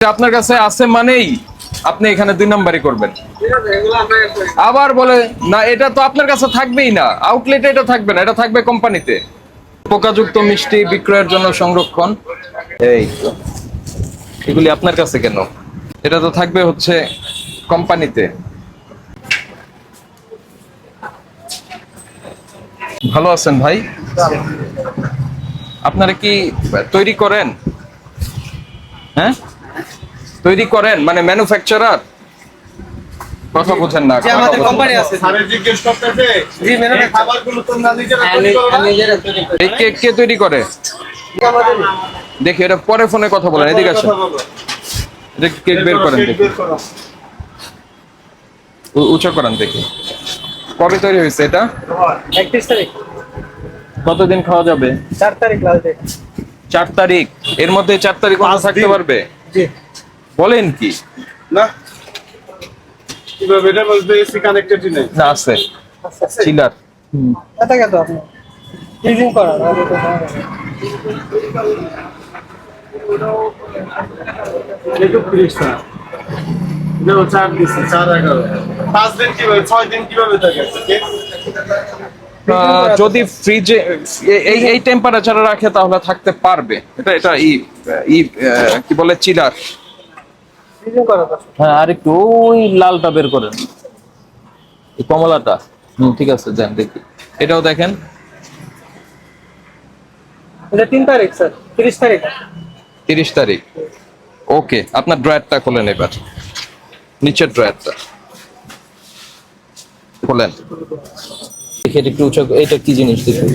আপনার কাছে আছে মানেই আপনি এখানে দুই নাম্বারই করবেন। আবার বলে, না, এটা তো আপনার কাছে থাকবেই না। আউটলেটে এটা থাকবে না, এটা থাকবে কোম্পানিতে। পোকাযুক্ত মিষ্টি বিক্রয়ের জন্য সংরক্ষণ। এই তো। এগুলি আপনার কাছে কেন? এটা তো থাকবে হচ্ছে কোম্পানিতে। ভালো আছেন ভাই? আপনারা কি তৈরি করেন? হ্যাঁ? তৈরি করেন মানে ম্যানুফ্যাকচারার কথা বুঝেন না আমাদের। কোম্পানি আছে। স্যারের জিজ্ঞেস করতেছে জি, খাবারগুলো তোমরা নিজেরা তৈরি করো। না? আমি নিজেরা তৈরি করি। এই কেক কে তৈরি করে? দেখি এটা পরে ফোনে কথা বলেন এদিকে আসেন। এটা কেক বের করেন দেখি। করো। করেন দেখি। কবে তৈরি হয়েছে এটা? একত্রিশ তারিখ। কতদিন খাওয়া যাবে? চার তারিখ লাস্ট ডেট। চার তারিখ। এর মধ্যে চার তারিখ থাকতে পারবে? জি। বলেন কি? না। কীভাবে? এটা বলতে এসি কানেক্টেডই নেই। না আছে। চিলার এটা কত আপনি ইউজিং করা। একটু ফ্রিজ না দেখো চার দিচ্ছে চার এগারো। পাঁচ দিন কীভাবে ছয় দিন কীভাবে থাকে আহ, যদি ফ্রিজে এই এই টেম্পারেচারে রাখে তাহলে থাকতে পারবে। এটা এটা ই ই কি বলে? চিলার হ্যাঁ আর একটু ওই লালটা বের করেন। এই কমলাটা। হুম ঠিক আছে যান দেখি। এটাও দেখেন। এটা তারিখ স্যার। তিরিশ তারিখ। তিরিশ তারিখ। ওকে আপনার ড্রয়ারটা খোলেন এবার। নিচের ড্রয়ারটা। খোলেন। দেখি একটু উঁচু এটা কি জিনিস দেখি।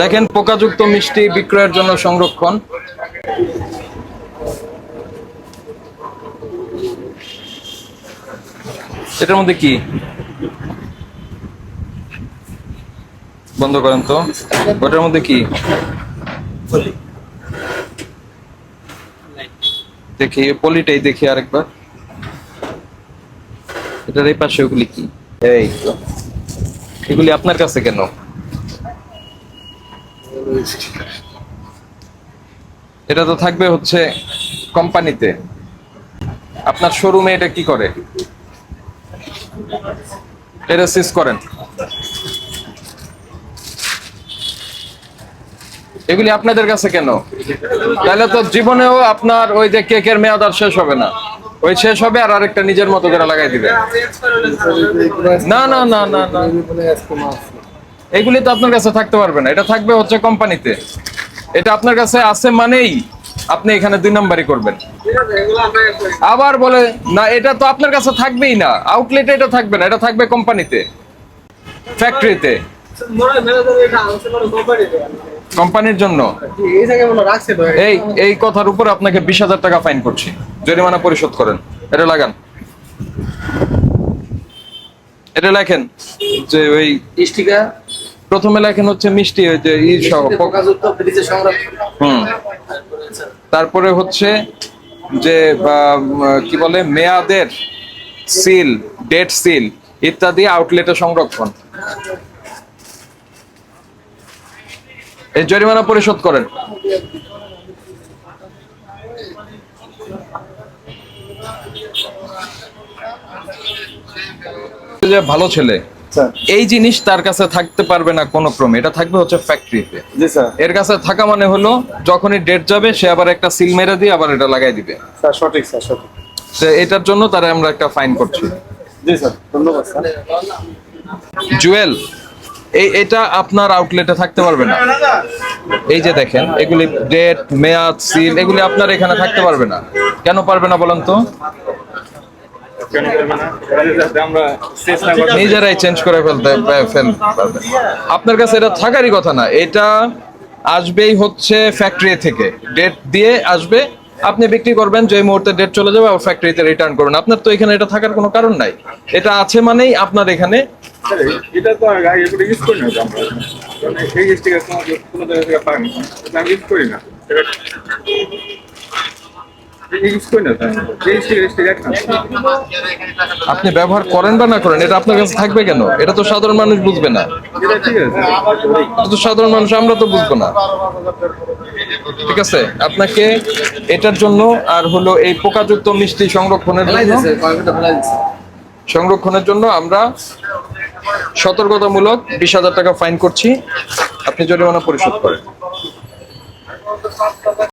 লেখেন পোকাযুক্ত মিষ্টি বিক্রয়ের জন্য সংরক্ষণ। এটার মধ্যে কি? বন্ধ করেন তো। ওটার মধ্যে কি? দেখি, পলিটাই দেখি আরেকবার। এটার এই পাশে ওগুলি কি? এই তো। এগুলি আপনার কাছে কেন? এটা তো থাকবে হচ্ছে কোম্পানিতে। আপনার শোরুমে এটা কি করে? এটা সিজ করেন। এগুলি আপনাদের কাছে কেন? তাহলে তো জীবনেও আপনার ওই যে কেকের মেয়াদ আর শেষ হবে না। ওই শেষ হবে আর আরেকটা নিজের মতো করে লাগাই দিবে। না না না না না। এগুলি তো আপনার কাছে থাকতে পারবে না। এটা থাকবে হচ্ছে কোম্পানিতে। এটা আপনার কাছে আছে মানেই আপনি এখানে দুই নাম্বারই করবেন। আবার বলে, না, এটা তো আপনার কাছে থাকবেই না। আউটলেটে এটা থাকবে না, এটা থাকবে কোম্পানিতে। ফ্যাক্টরিতে কোম্পানির জন্য। এই এই কথার উপর আপনাকে বিশ হাজার টাকা ফাইন করছি। জরিমানা পরিশোধ করেন। এটা লাগান। এটা লেখেন যে ওই স্টিকা প্রথমে লেখেন হচ্ছে মিষ্টি ওই যে ই সহ হুম। তারপরে হচ্ছে যে কি বলে মেয়াদের সিল ডেট সিল ইত্যাদি আউটলেটে সংরক্ষণ। এই জরিমানা পরিশোধ করেন। যে ভালো ছেলে এই জিনিস তার কাছে থাকতে পারবে না কোনো ক্রমে। এটা থাকবে হচ্ছে ফ্যাক্টরিতে এর কাছে থাকা মানে হলো যখনই ডেট যাবে সে আবার একটা সিল মেরে দিয়ে আবার এটা লাগাই দিবে। স্যার সঠিক স্যার সঠিক। তো এটার জন্য তারা আমরা একটা ফাইন করছি। জি স্যার ধন্যবাদ স্যার। জুয়েল এই এটা আপনার আউটলেটে থাকতে পারবে না? এই যে দেখেন এগুলি ডেট মেয়াদ সিল এগুলি আপনার এখানে থাকতে পারবে না। কেন পারবে না বলেন তো কেন করবে না যাতে আমরা চেষ্টা করি নিজেরাই চেঞ্জ করে ফেলতে ফেল আপনার কাছে এটা থাকারই কথা না। এটা আসবেই হচ্ছে ফ্যাক্টরি থেকে। ডেট দিয়ে আসবে আপনি বিক্রি করবেন যে মুহূর্তে ডেট চলে যাবে আবার ফ্যাক্টরিতে রিটার্ন করবেন আপনার তো এখানে এটা থাকার কোনো কারণ নাই। এটা আছে মানেই আপনার এখানে। এটা তো আগে করে ইউজ করি না আমরা। মানে এই স্টিকার কোনো কোনো জায়গা থেকে পাই না আমি ইউজ করি না। আপনি ব্যবহার করেন বা না করেন এটা আপনার কাছে থাকবে কেন? এটা তো সাধারণ মানুষ বুঝবে না। তো সাধারণ মানুষ আমরা তো বুঝব না। ঠিক আছে? আপনাকে এটার জন্য আর হলো এই পোকাযুক্ত মিষ্টি সংরক্ষণের জন্য সংরক্ষণের জন্য আমরা সতর্কতামূলক বিশ হাজার টাকা ফাইন করছি। আপনি জরিমানা পরিশোধ করেন।